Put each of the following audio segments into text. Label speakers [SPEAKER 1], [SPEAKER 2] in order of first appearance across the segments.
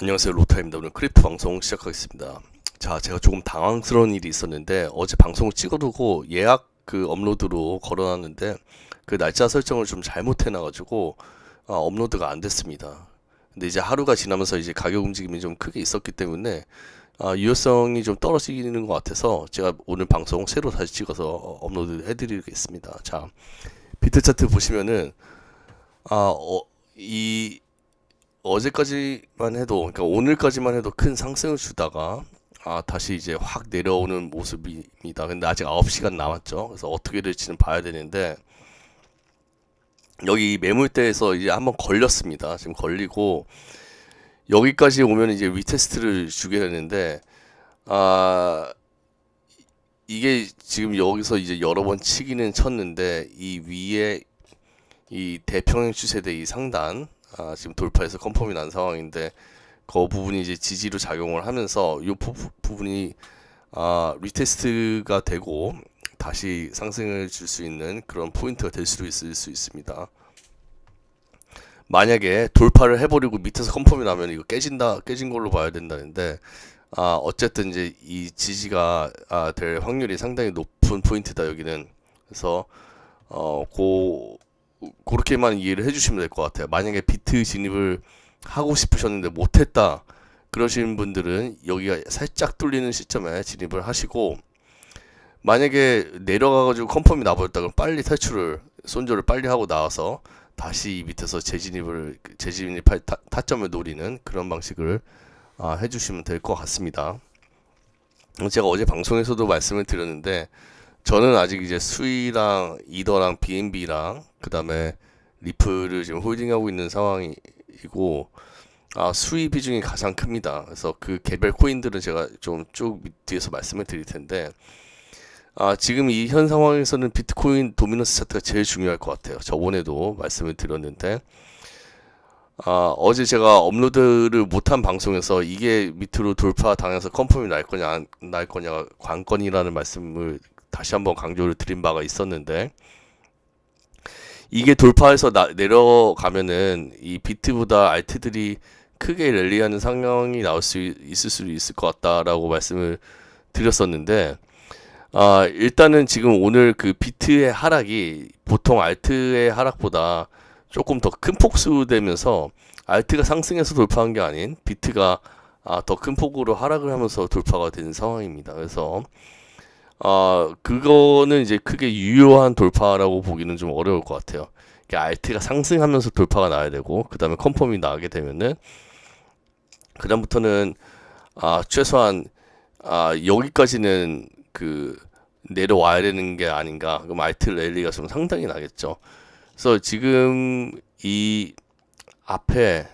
[SPEAKER 1] 안녕하세요 로타입니다. 오늘 크리프 방송 시작하겠습니다. 자, 제가 조금 당황스러운 일이 있었는데 어제 방송을 찍어두고 예약 그 업로드로 걸어놨는데 그 날짜 설정을 좀 잘못해놔가지고 아, 업로드가 안 됐습니다. 근데 이제 하루가 지나면서 이제 가격 움직임이 좀 크게 있었기 때문에 아, 유효성이 좀 떨어지는 것 같아서 제가 오늘 방송 새로 다시 찍어서 업로드 해드리겠습니다. 자, 비트 차트 보시면은 아, 어, 이 어제까지만 해도, 그러니까 오늘까지만 해도 큰 상승을 주다가, 아, 다시 이제 확 내려오는 모습입니다. 근데 아직 9시간 남았죠. 그래서 어떻게 될지는 봐야 되는데, 여기 매물대에서 이제 한번 걸렸습니다. 지금 걸리고, 여기까지 오면 이제 위테스트를 주게 되는데, 아, 이게 지금 여기서 이제 여러 번 치기는 쳤는데, 이 위에 이 대평행 추세대 이 상단, 아, 지금 돌파해서 컨펌이 난 상황인데 그 부분이 이제 지지로 작용을 하면서 이 부분이 아, 리테스트가 되고 다시 상승을 줄 수 있는 그런 포인트가 될 수도 있을 수 있습니다. 만약에 돌파를 해버리고 밑에서 컨펌이 나면 이거 깨진다 깨진 걸로 봐야 된다는데 아 어쨌든 이제 이 지지가 아, 될 확률이 상당히 높은 포인트다 여기는 그래서 어고 그렇게만 이해를 해주시면 될 것 같아요. 만약에 비트 진입을 하고 싶으셨는데 못했다 그러시는 분들은 여기가 살짝 뚫리는 시점에 진입을 하시고 만약에 내려가가지고 컨펌이 나버렸다 그럼 빨리 탈출을 손절을 빨리 하고 나와서 다시 밑에서 재진입을 재진입 타, 타점을 노리는 그런 방식을 아, 해주시면 될 것 같습니다. 제가 어제 방송에서도 말씀을 드렸는데 저는 아직 이제 수위랑 이더랑 BNB랑 그 다음에 리플을 지금 홀딩하고 있는 상황이고 아 수위 비중이 가장 큽니다. 그래서 그 개별 코인들은 제가 좀 쭉 뒤에서 말씀을 드릴 텐데 아 지금 이 현 상황에서는 비트코인 도미너스 차트가 제일 중요할 것 같아요. 저번에도 말씀을 드렸는데 아, 어제 제가 업로드를 못한 방송에서 이게 밑으로 돌파 당해서 컨펌이 날 거냐 안 날 거냐가 관건이라는 말씀을 다시 한번 강조를 드린 바가 있었는데 이게 돌파해서 나, 내려가면은 이 비트보다 알트들이 크게 랠리하는 상황이 나올 수 있을 수 있을 것 같다라고 말씀을 드렸었는데 아 일단은 지금 오늘 그 비트의 하락이 보통 알트의 하락보다 조금 더 큰 폭수 되면서 알트가 상승해서 돌파한 게 아닌 비트가 아, 더 큰 폭으로 하락을 하면서 돌파가 된 상황입니다. 그래서 어, 그거는 이제 크게 유효한 돌파라고 보기는 좀 어려울 것 같아요. 알트가 상승하면서 돌파가 나야 되고, 그 다음에 컨펌이 나게 되면은, 그 다음부터는, 아, 최소한, 아, 여기까지는 그, 내려와야 되는 게 아닌가. 그럼 알트 랠리가 좀 상당히 나겠죠. 그래서 지금 이 앞에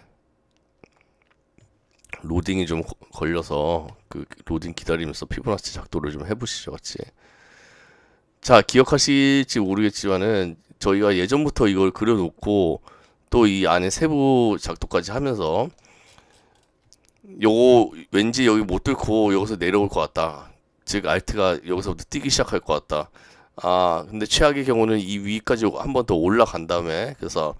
[SPEAKER 1] 로딩이 좀 걸려서 그 로딩 기다리면서 피보나치 작도를 좀 해보시죠, 같이. 자, 기억하실지 모르겠지만은 저희가 예전부터 이걸 그려놓고 또 이 안에 세부 작도까지 하면서 요거 왠지 여기 못 뚫고 여기서 내려올 것 같다. 즉 알트가 여기서부터 뛰기 시작할 것 같다. 아, 근데 최악의 경우는 이 위까지 한 번 더 올라간 다음에 그래서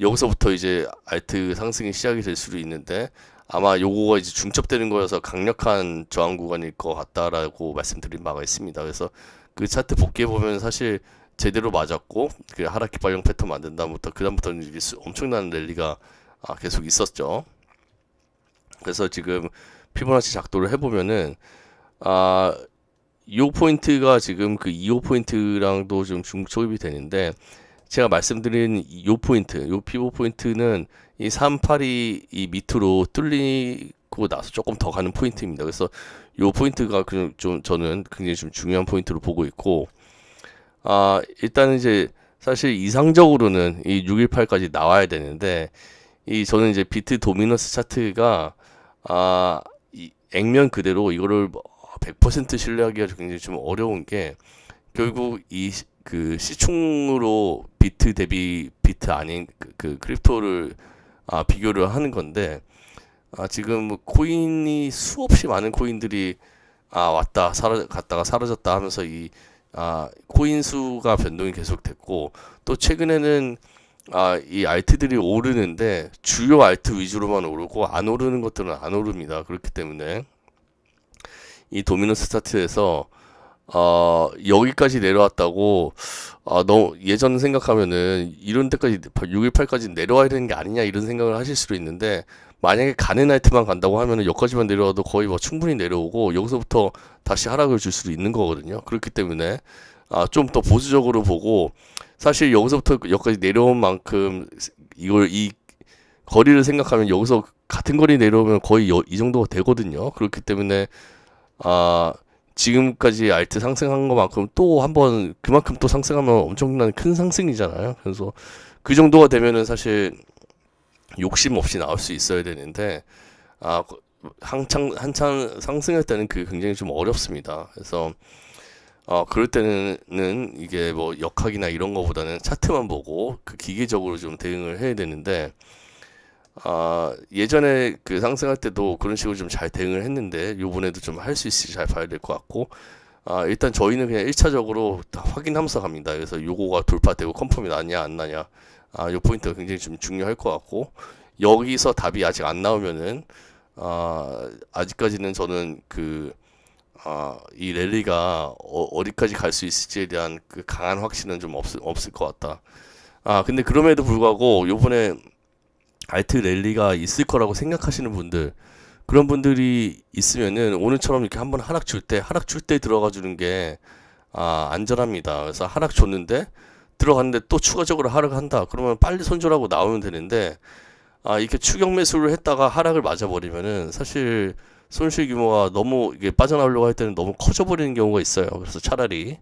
[SPEAKER 1] 여기서부터 이제 알트 상승이 시작이 될 수도 있는데 아마 요거가 이제 중첩되는 거여서 강력한 저항 구간일 것 같다라고 말씀드린 바가 있습니다. 그래서 그 차트 복귀해 보면 사실 제대로 맞았고 그 하락 기발령 패턴 만든 다음부터 그 다음부터는 이게 엄청난 랠리가 아, 계속 있었죠. 그래서 지금 피보나치 작도를 해보면은 아, 2호 포인트가 지금 그 2호 포인트랑도 좀 중첩이 되는데 제가 말씀드린 이 포인트, 요 피보 포인트는 이 38이 이 밑으로 뚫리고 나서 조금 더 가는 포인트입니다. 그래서 요 포인트가 그냥 좀 저는 굉장히 좀 중요한 포인트로 보고 있고 아 일단은 이제 사실 이상적으로는 이 618까지 나와야 되는데 이 저는 이제 비트 도미너스 차트가 아 이 액면 그대로 이거를 100% 신뢰하기가 굉장히 좀 어려운 게 결국 이 그 시총으로 비트 대비 비트 아닌 그, 그 크립토를 아, 비교를 하는 건데 아, 지금 뭐 코인이 수없이 많은 코인들이 아, 왔다 사라 갔다가 사라졌다 하면서 이 아, 코인 수가 변동이 계속됐고 또 최근에는 아, 이 알트들이 오르는데 주요 알트 위주로만 오르고 안 오르는 것들은 안 오릅니다. 그렇기 때문에 이 도미노 스타트에서 어, 여기까지 내려왔다고 아, 너 예전 생각하면은 이런 데까지 618까지 내려와야 되는 게 아니냐 이런 생각을 하실 수도 있는데 만약에 가는 알트만 간다고 하면은 여기까지만 내려와도 거의 뭐 충분히 내려오고 여기서부터 다시 하락을 줄 수도 있는 거거든요. 그렇기 때문에 아, 좀 더 보수적으로 보고 사실 여기서부터 여기까지 내려온 만큼 이걸 이 거리를 생각하면 여기서 같은 거리 내려오면 거의 여, 이 정도가 되거든요. 그렇기 때문에 아 지금까지 알트 상승한 것만큼 또 한번 그만큼 또 상승하면 엄청난 큰 상승이잖아요. 그래서 그 정도가 되면은 사실 욕심 없이 나올 수 있어야 되는데 아 한창 한창 상승할 때는 그 굉장히 좀 어렵습니다. 그래서 어 그럴 때는 이게 뭐 역학이나 이런 거보다는 차트만 보고 그 기계적으로 좀 대응을 해야 되는데 아 예전에 그 상승할 때도 그런 식으로 좀 잘 대응을 했는데 요번에도 좀 할 수 있을지 잘 봐야 될 것 같고 아 일단 저희는 그냥 1차적으로 다 확인하면서 갑니다. 그래서 요거가 돌파되고 컨펌이 나냐 안 나냐 아 요 포인트가 굉장히 좀 중요할 것 같고 여기서 답이 아직 안 나오면은 아 아직까지는 저는 그 아, 이 랠리가 어, 디까지 갈 수 있을지에 대한 그 강한 확신은 좀 없을, 없을 것 같다. 아, 근데 그럼에도 불구하고 요번에 알트 랠리가 있을 거라고 생각하시는 분들 그런 분들이 있으면은 오늘처럼 이렇게 한번 하락 줄 때 하락 줄 때 들어가 주는 게 아, 안전합니다. 그래서 하락 줬는데 들어갔는데 또 추가적으로 하락한다. 그러면 빨리 손절하고 나오면 되는데 아, 이렇게 추격 매수를 했다가 하락을 맞아 버리면은 사실 손실 규모가 너무 이게 빠져나오려고 할 때는 너무 커져 버리는 경우가 있어요. 그래서 차라리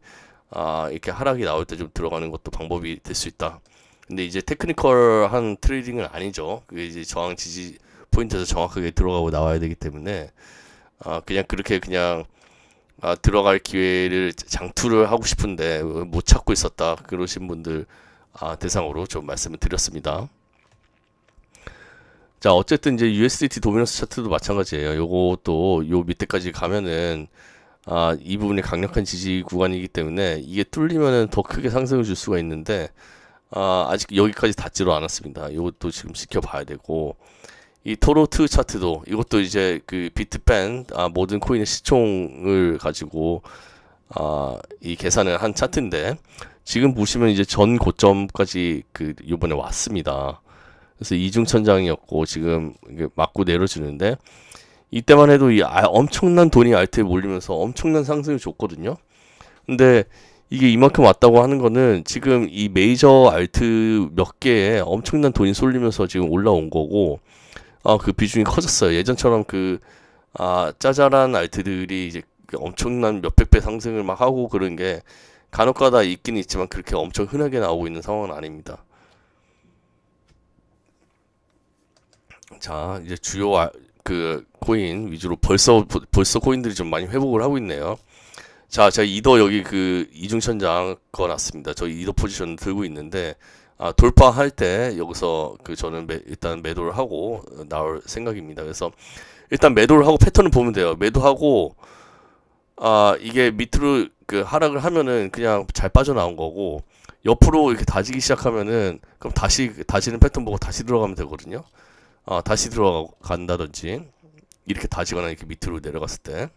[SPEAKER 1] 아, 이렇게 하락이 나올 때 좀 들어가는 것도 방법이 될 수 있다. 근데 이제 테크니컬한 트레이딩은 아니죠. 그게 이제 저항 지지 포인트에서 정확하게 들어가고 나와야 되기 때문에 아 그냥 그렇게 그냥 아 들어갈 기회를 장투를 하고 싶은데 못 찾고 있었다 그러신 분들 아 대상으로 좀 말씀을 드렸습니다. 자 어쨌든 이제 USDT 도미너스 차트도 마찬가지예요. 요것도 요 밑에까지 가면은 아, 이 부분이 강력한 지지 구간이기 때문에 이게 뚫리면은 더 크게 상승을 줄 수가 있는데 아, 아직 여기까지 닿지도 않았습니다. 이것도 지금 지켜봐야 되고 이 토로트 차트도 이것도 이제 그 비트밴 아, 모든 코인의 시총을 가지고 아, 이 계산을 한 차트인데 지금 보시면 이제 전 고점까지 그 요번에 왔습니다. 그래서 이중천장이었고 지금 맞고 내려주는데 이때만 해도 이 아, 엄청난 돈이 알트에 몰리면서 엄청난 상승을 줬거든요. 근데 이게 이만큼 왔다고 하는 거는 지금 이 메이저 알트 몇 개에 엄청난 돈이 쏠리면서 지금 올라온 거고, 아, 그 비중이 커졌어요. 예전처럼 그, 아, 짜잘한 알트들이 이제 엄청난 몇백 배 상승을 막 하고 그런 게 간혹가다 있긴 있지만 그렇게 엄청 흔하게 나오고 있는 상황은 아닙니다. 자, 이제 주요 아, 그 코인 위주로 벌써 벌써 코인들이 좀 많이 회복을 하고 있네요. 자, 제가 이더 여기 그 이중천장 걸어놨습니다. 저 이더 포지션 들고 있는데 아, 돌파할 때 여기서 그 저는 매, 일단 매도를 하고 나올 생각입니다. 그래서 일단 매도를 하고 패턴을 보면 돼요. 매도하고 아 이게 밑으로 그 하락을 하면은 그냥 잘 빠져나온 거고 옆으로 이렇게 다지기 시작하면은 그럼 다시 다지는 패턴 보고 다시 들어가면 되거든요. 아 다시 들어간다든지 이렇게 다지거나 이렇게 밑으로 내려갔을 때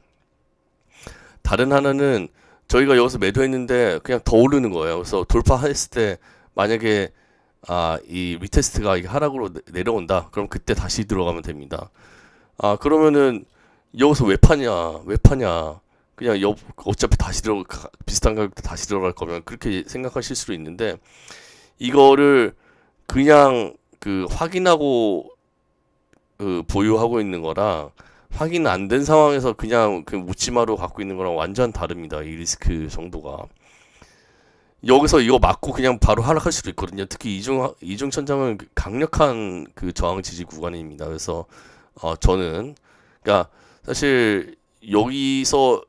[SPEAKER 1] 다른 하나는 저희가 여기서 매도했는데 그냥 더 오르는 거예요. 그래서 돌파했을 때 만약에 아, 이 리테스트가 이게 하락으로 내려온다. 그럼 그때 다시 들어가면 됩니다. 아, 그러면은 여기서 왜 파냐? 왜 파냐? 그냥 여, 어차피 다시 들어 비슷한 가격대 다시 들어갈 거면 그렇게 생각하실 수도 있는데 이거를 그냥 그 확인하고 그 보유하고 있는 거랑 확인 안 된 상황에서 그냥 그 묻지마로 갖고 있는 거랑 완전 다릅니다. 이 리스크 정도가. 여기서 이거 맞고 그냥 바로 하락할 수도 있거든요. 특히 이중 이중 천장은 강력한 그 저항 지지 구간입니다. 그래서 어 저는 그러니까 사실 여기서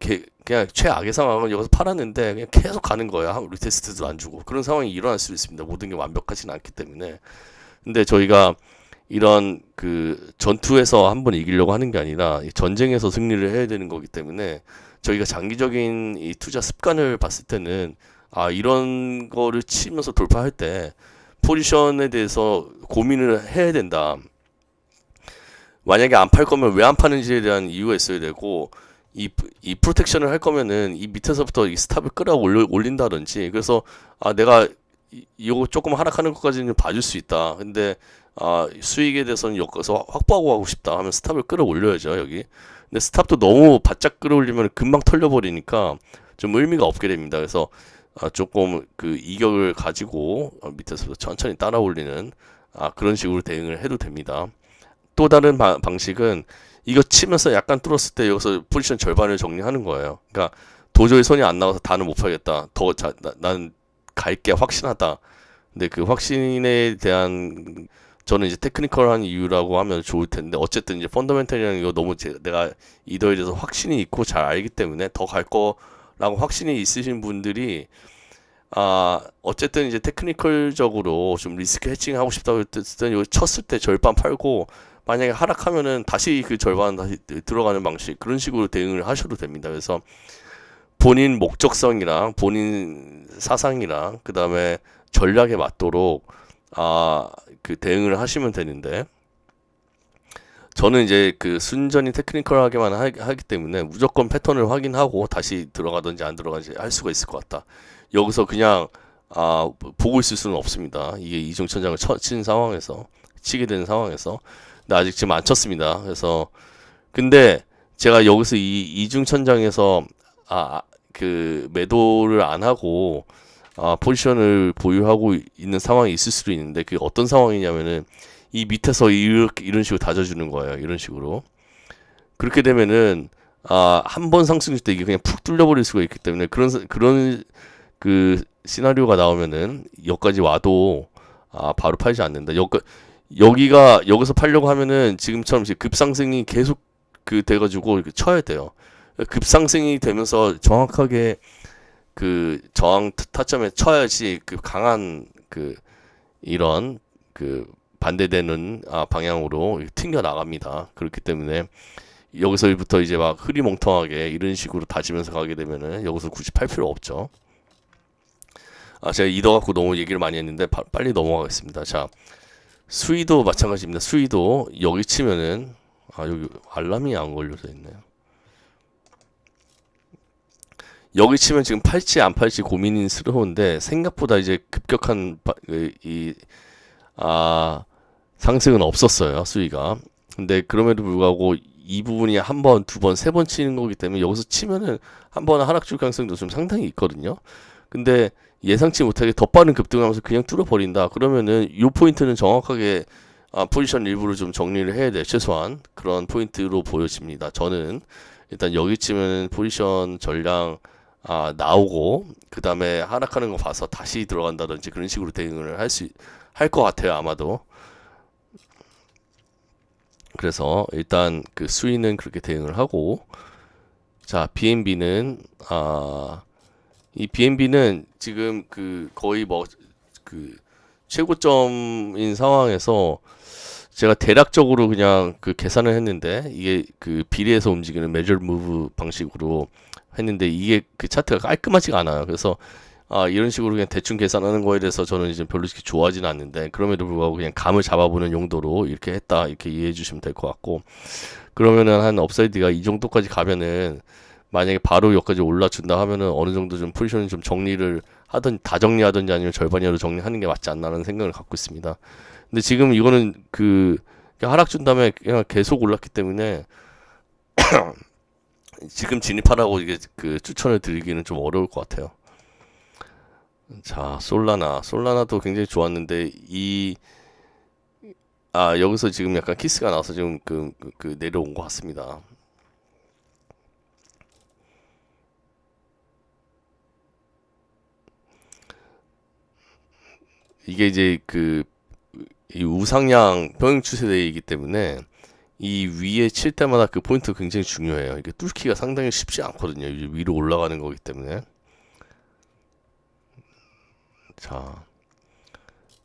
[SPEAKER 1] 게, 그냥 최악의 상황은 여기서 팔았는데 그냥 계속 가는 거야. 리테스트도 안 주고 그런 상황이 일어날 수 있습니다. 모든 게 완벽하지는 않기 때문에. 근데 저희가 이런 그 전투에서 한 번 이기려고 하는 게 아니라 전쟁에서 승리를 해야 되는 거기 때문에 저희가 장기적인 이 투자 습관을 봤을 때는 아 이런 거를 치면서 돌파할 때 포지션에 대해서 고민을 해야 된다. 만약에 안 팔 거면 왜 안 파는지에 대한 이유가 있어야 되고 이, 이 프로텍션을 할 거면은 이 밑에서부터 이 스탑을 끌어 올린다든지 그래서 아 내가 이, 이거 조금 하락하는 것까지는 봐줄 수 있다. 근데 아 수익에 대해서는 여기서 확보하고 하고 싶다 하면 스탑을 끌어 올려야죠 여기. 근데 스탑도 너무 바짝 끌어올리면 금방 털려버리니까 좀 의미가 없게 됩니다. 그래서 아, 조금 그 이격을 가지고 어, 밑에서부터 천천히 따라 올리는 아, 그런 식으로 대응을 해도 됩니다. 또 다른 바, 방식은 이거 치면서 약간 뚫었을 때 여기서 포지션 절반을 정리하는 거예요. 그러니까 도저히 손이 안 나와서 다는 못 팔겠다. 더 자, 나, 난 갈게 확신하다. 근데 그 확신에 대한 저는 이제 테크니컬한 이유라고 하면 좋을 텐데 어쨌든 이제 펀더멘탈이라는 거 너무 제, 내가 이더에 대해서 확신이 있고 잘 알기 때문에 더 갈 거라고 확신이 있으신 분들이 아 어쨌든 이제 테크니컬적으로 좀 리스크 해칭 하고 싶다고 했을 때 쳤을 때 절반 팔고 만약에 하락하면은 다시 그 절반 다시 들어가는 방식 그런 식으로 대응을 하셔도 됩니다. 그래서 본인 목적성이랑 본인 사상이랑 그 다음에 전략에 맞도록 아 그 대응을 하시면 되는데 저는 이제 그 순전히 테크니컬하게만 하, 기 때문에 무조건 패턴을 확인하고 다시 들어가든지 안 들어가든지 할 수가 있을 것 같다. 여기서 그냥 아 보고 있을 수는 없습니다. 이게 이중천장을 친 상황에서 치게 되는 상황에서 근데 아직 지금 안 쳤습니다. 그래서 근데 제가 여기서 이 이중천장에서 아 그 매도를 안 하고 아 포지션을 보유하고 있는 상황이 있을 수도 있는데 그게 어떤 상황이냐면은 이 밑에서 이렇게 이런 식으로 다져주는 거예요. 이런 식으로 그렇게 되면은 아 한 번 상승일 때 이게 그냥 푹 뚫려버릴 수가 있기 때문에 그런 그런 그 시나리오가 나오면은 여기까지 와도 아 바로 팔지 않는다. 여기 여기가 여기서 팔려고 하면은 지금처럼 급상승이 계속 그 돼가지고 이렇게 쳐야 돼요. 급상승이 되면서 정확하게 그 저항 타점에 쳐야지 그 강한 그 이런 그 반대되는 아 방향으로 튕겨 나갑니다. 그렇기 때문에 여기서부터 이제 막 흐리멍텅하게 이런 식으로 다지면서 가게 되면은 여기서 굳이 팔 필요 없죠. 아 제가 이더 갖고 너무 얘기를 많이 했는데 바, 빨리 넘어가겠습니다. 자 수위도 마찬가지입니다. 수위도 여기 치면은 아 여기 알람이 안 걸려져 있네요. 여기 치면 지금 팔지 안 팔지 고민스러운데 생각보다 이제 급격한 그, 이아 상승은 없었어요 수위가. 근데 그럼에도 불구하고 이 부분이 한 번, 두 번, 세 번 치는 거기 때문에 여기서 치면은 한 번 하락줄 가능성도 좀 상당히 있거든요. 근데 예상치 못하게 더 빠른 급등하면서 그냥 뚫어버린다. 그러면은 이 포인트는 정확하게 아, 포지션 일부를 좀 정리를 해야 돼. 최소한 그런 포인트로 보여집니다. 저는 일단 여기쯤은 포지션 전량 아, 나오고 그 다음에 하락하는 거 봐서 다시 들어간다든지 그런 식으로 대응을 할 수 할 것 같아요. 아마도. 그래서 일단 그 수위는 그렇게 대응을 하고 자 BNB는 아 이 BNB는 지금 그 거의 뭐 그 최고점인 상황에서 제가 대략적으로 그냥 그 계산을 했는데 이게 그 비례해서 움직이는 메저 무브 방식으로 했는데 이게 그 차트가 깔끔하지가 않아요. 그래서 아 이런 식으로 그냥 대충 계산하는 거에 대해서 저는 이제 별로 이렇게 좋아하지는 않는데 그럼에도 불구하고 그냥 감을 잡아보는 용도로 이렇게 했다 이렇게 이해해 주시면 될 것 같고 그러면은 한 업사이드가 이 정도까지 가면은 만약에 바로 여기까지 올라준다 하면은 어느 정도 좀 포지션을 좀 정리를 하든 다 정리하든지 아니면 절반이라도 정리하는 게 맞지 않나라는 생각을 갖고 있습니다. 근데 지금 이거는 그 하락 준 다음에 그냥 계속 올랐기 때문에 지금 진입하라고 이게 그 추천을 드리기는 좀 어려울 것 같아요. 자, 솔라나. 솔라나도 굉장히 좋았는데 이 아, 여기서 지금 약간 키스가 나와서 지금 그, 그, 그 내려온 것 같습니다. 이게 이제 그 이 우상향 평행 추세대이기 때문에 이 위에 칠 때마다 그 포인트 굉장히 중요해요. 이게 뚫기가 상당히 쉽지 않거든요. 위로 올라가는 거기 때문에. 자,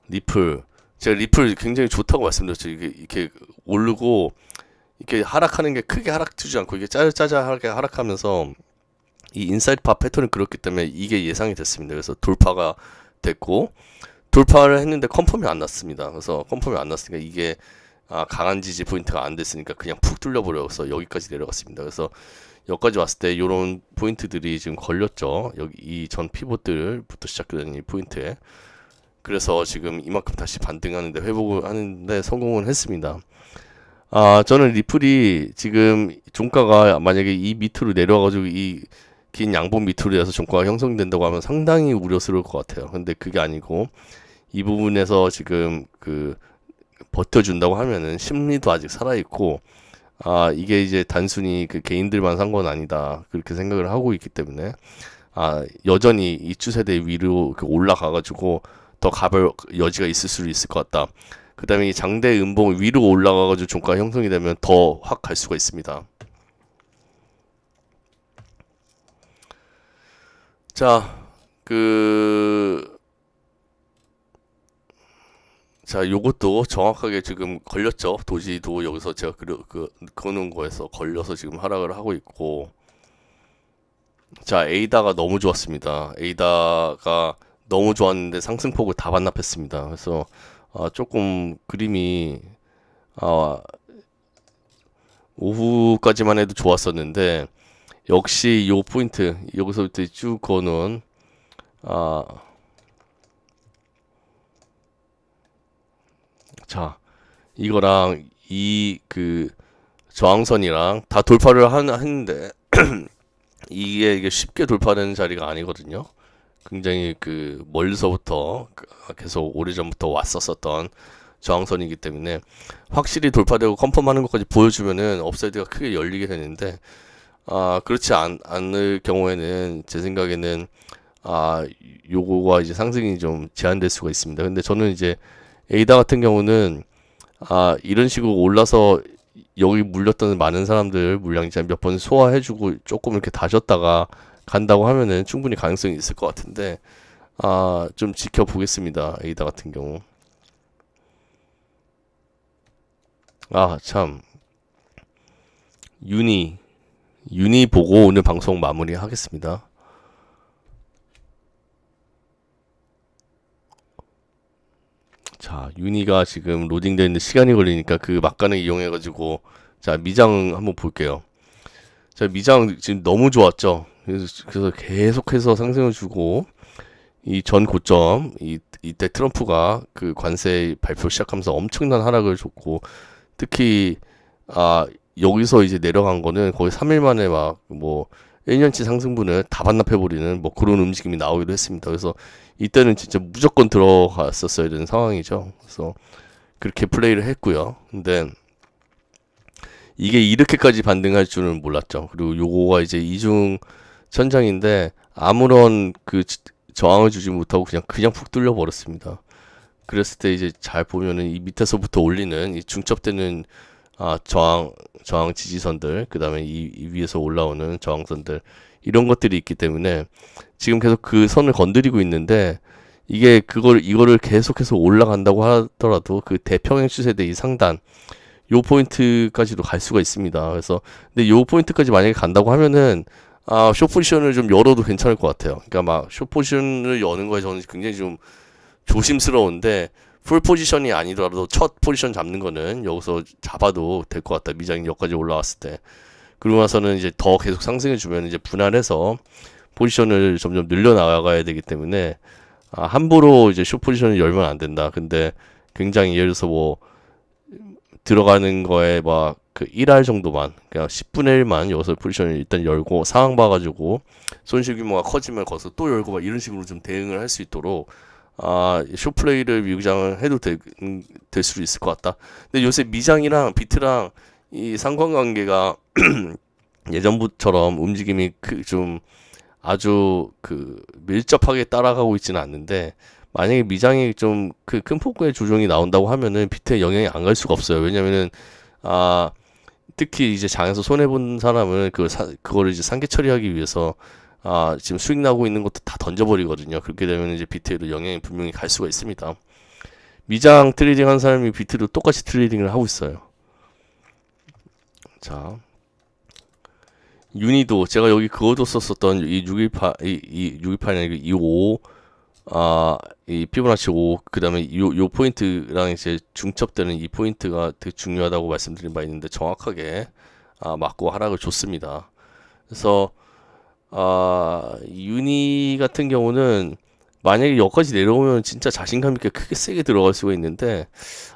[SPEAKER 1] 리플. 제가 리플 굉장히 좋다고 말씀드렸죠. 이게 이렇게 오르고 이렇게 하락하는 게 크게 하락되지 않고 이게 짜잘짜잘하게 하락하면서 이 인사이드 파 패턴이 그렇기 때문에 이게 예상이 됐습니다. 그래서 돌파가 됐고 돌파를 했는데 컨펌이 안 났습니다. 그래서 컨펌이 안 났으니까 이게 아, 강한 지지 포인트가 안 됐으니까 그냥 푹 뚫려버려서 여기까지 내려갔습니다. 그래서 여기까지 왔을 때 이런 포인트들이 지금 걸렸죠. 여기 이 전 피봇들부터 시작되는 이 포인트에. 그래서 지금 이만큼 다시 반등하는데 회복을 하는데 성공을 했습니다. 아, 저는 리플이 지금 종가가 만약에 이 밑으로 내려와가지고 이 긴 양봉 밑으로 해서 종가가 형성된다고 하면 상당히 우려스러울 것 같아요. 근데 그게 아니고 이 부분에서 지금 그 버텨준다고 하면은 심리도 아직 살아있고 아 이게 이제 단순히 그 개인들만 산 건 아니다 그렇게 생각을 하고 있기 때문에 아 여전히 이 추세대 위로 그 올라가가지고 더 가볼 여지가 있을 수 있을 것 같다. 그 다음에 이 장대 음봉 위로 올라가가지고 종가 형성이 되면 더 확 갈 수가 있습니다. 자, 그, 자, 요것도 정확하게 지금 걸렸죠. 도지도 여기서 제가 그, 그, 그는 거에서 걸려서 지금 하락을 하고 있고. 자, 에이다가 너무 좋았습니다. 에이다가 너무 좋았는데 상승폭을 다 반납했습니다. 그래서, 아, 조금 그림이, 아, 오후까지만 해도 좋았었는데, 역시 요 포인트 여기서부터 쭉 거는 아, 자 이거랑 이 그 저항선이랑 다 돌파를 한, 했는데 이게 이게 쉽게 돌파되는 자리가 아니거든요. 굉장히 그 멀리서부터 계속 오래전부터 왔었었던 저항선이기 때문에 확실히 돌파되고 컨펌하는 것까지 보여주면은 업사이드가 크게 열리게 되는데 아, 그렇지 않, 않을 경우에는 제 생각에는 아, 요거가 이제 상승이 좀 제한될 수가 있습니다. 근데 저는 이제 에이다 같은 경우는 아, 이런 식으로 올라서 여기 물렸던 많은 사람들 물량 이제 몇번 소화해주고 조금 이렇게 다졌다가 간다고 하면은 충분히 가능성이 있을 것 같은데 아, 좀 지켜보겠습니다. 에이다 같은 경우. 아, 참. 유니. 유니 보고 오늘 방송 마무리 하겠습니다. 자, 유니가 지금 로딩되어 있는 시간이 걸리니까 그 막간을 이용해가지고 자, 미장 한번 볼게요. 자, 미장 지금 너무 좋았죠? 그래서, 그래서 계속해서 상승을 주고 이 전 고점, 이, 이때 트럼프가 그 관세 발표 시작하면서 엄청난 하락을 줬고 특히 아, 여기서 이제 내려간 거는 거의 3일 만에 막 뭐 1년치 상승분을 다 반납해버리는 뭐 그런 움직임이 나오기도 했습니다. 그래서 이때는 진짜 무조건 들어갔었어야 되는 상황이죠. 그래서 그렇게 플레이를 했고요. 근데 이게 이렇게까지 반등할 줄은 몰랐죠. 그리고 요거가 이제 이중 천장인데 아무런 그 저항을 주지 못하고 그냥 그냥 푹 뚫려 버렸습니다. 그랬을 때 이제 잘 보면은 이 밑에서부터 올리는 이 중첩되는 아, 저항, 저항 지지선들, 그 다음에 이, 이 위에서 올라오는 저항선들, 이런 것들이 있기 때문에 지금 계속 그 선을 건드리고 있는데 이게 그걸, 이거를 계속해서 올라간다고 하더라도 그 대평행 추세대 이 상단, 요 포인트까지도 갈 수가 있습니다. 그래서, 근데 요 포인트까지 만약에 간다고 하면은, 아, 쇼 포지션을 좀 열어도 괜찮을 것 같아요. 그러니까 막, 쇼 포지션을 여는 거에 저는 굉장히 좀 조심스러운데, 풀 포지션이 아니더라도 첫 포지션 잡는 거는 여기서 잡아도 될 것 같다. 미장이 여기까지 올라왔을 때. 그러고 나서는 이제 더 계속 상승해 주면 이제 분할해서 포지션을 점점 늘려 나가야 되기 때문에 아, 함부로 이제 쇼 포지션을 열면 안 된다. 근데 굉장히 예를 들어서 뭐 들어가는 거에 막 그 1할 정도만 그냥 10분의 1만 여기서 포지션을 일단 열고 상황 봐가지고 손실 규모가 커지면 거기서 또 열고 막 이런 식으로 좀 대응을 할 수 있도록 아, 쇼플레이를 미장을 해도 되, 음, 될 수도 있을 것 같다. 근데 요새 미장이랑 비트랑 이 상관관계가 예전부처럼 움직임이 그 좀 아주 그 밀접하게 따라가고 있지는 않는데 만약에 미장이 좀 그 큰 폭의 조정이 나온다고 하면은 비트에 영향이 안 갈 수가 없어요. 왜냐면은 아 특히 이제 장에서 손해 본 사람은 그 사, 그거를 이제 상계 처리하기 위해서 아, 지금 수익 나고 있는 것도 다 던져버리거든요. 그렇게 되면 이제 비트에도 영향이 분명히 갈 수가 있습니다. 미장 트레이딩 한 사람이 비트도 똑같이 트레이딩을 하고 있어요. 자. 유니도 제가 여기 그것도 썼었던 이 618, 이, 이 618이 아니고 25, 아, 이 피보나치 5, 그 다음에 요, 요 포인트랑 이제 중첩되는 이 포인트가 되게 중요하다고 말씀드린 바 있는데 정확하게 아, 맞고 하락을 줬습니다. 그래서 아, 유니 같은 경우는 만약에 여기까지 내려오면 진짜 자신감 있게 크게 세게 들어갈 수가 있는데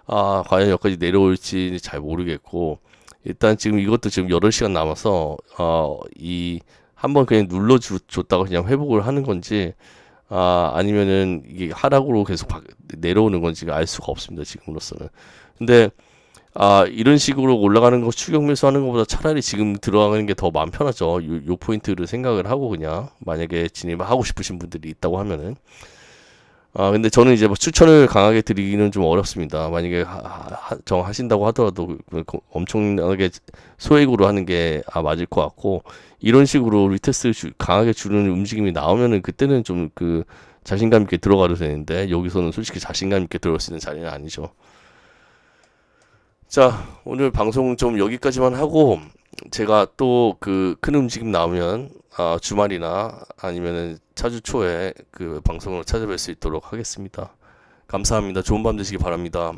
[SPEAKER 1] 아, 과연 여기까지 내려올지 잘 모르겠고 일단 지금 이것도 지금 8시간 남아서 어, 이 한번 그냥 눌러 줬다가 그냥 회복을 하는 건지 아, 아니면은 이게 하락으로 계속 바- 내려오는 건지 알 수가 없습니다. 지금으로서는. 근데 아, 이런 식으로 올라가는 거 추격 매수하는 것보다 차라리 지금 들어가는 게 더 마음 편하죠. 요, 요 포인트를 생각을 하고 그냥 만약에 진입하고 싶으신 분들이 있다고 하면은 아, 근데 저는 이제 뭐 추천을 강하게 드리기는 좀 어렵습니다. 만약에 하, 하, 정 하신다고 하더라도 그- 그- 그 엄청나게 소액으로 하는 게 아, 맞을 것 같고 이런 식으로 리테스트 주, 강하게 주는 움직임이 나오면은 그때는 좀 그 자신감 있게 들어가도 되는데 여기서는 솔직히 자신감 있게 들어갈 수 있는 자리는 아니죠. 자, 오늘 방송 좀 여기까지만 하고 제가 또 그 큰 움직임 나오면 아, 주말이나 아니면은 차주 초에 그 방송을 찾아뵐 수 있도록 하겠습니다. 감사합니다. 좋은 밤 되시기 바랍니다.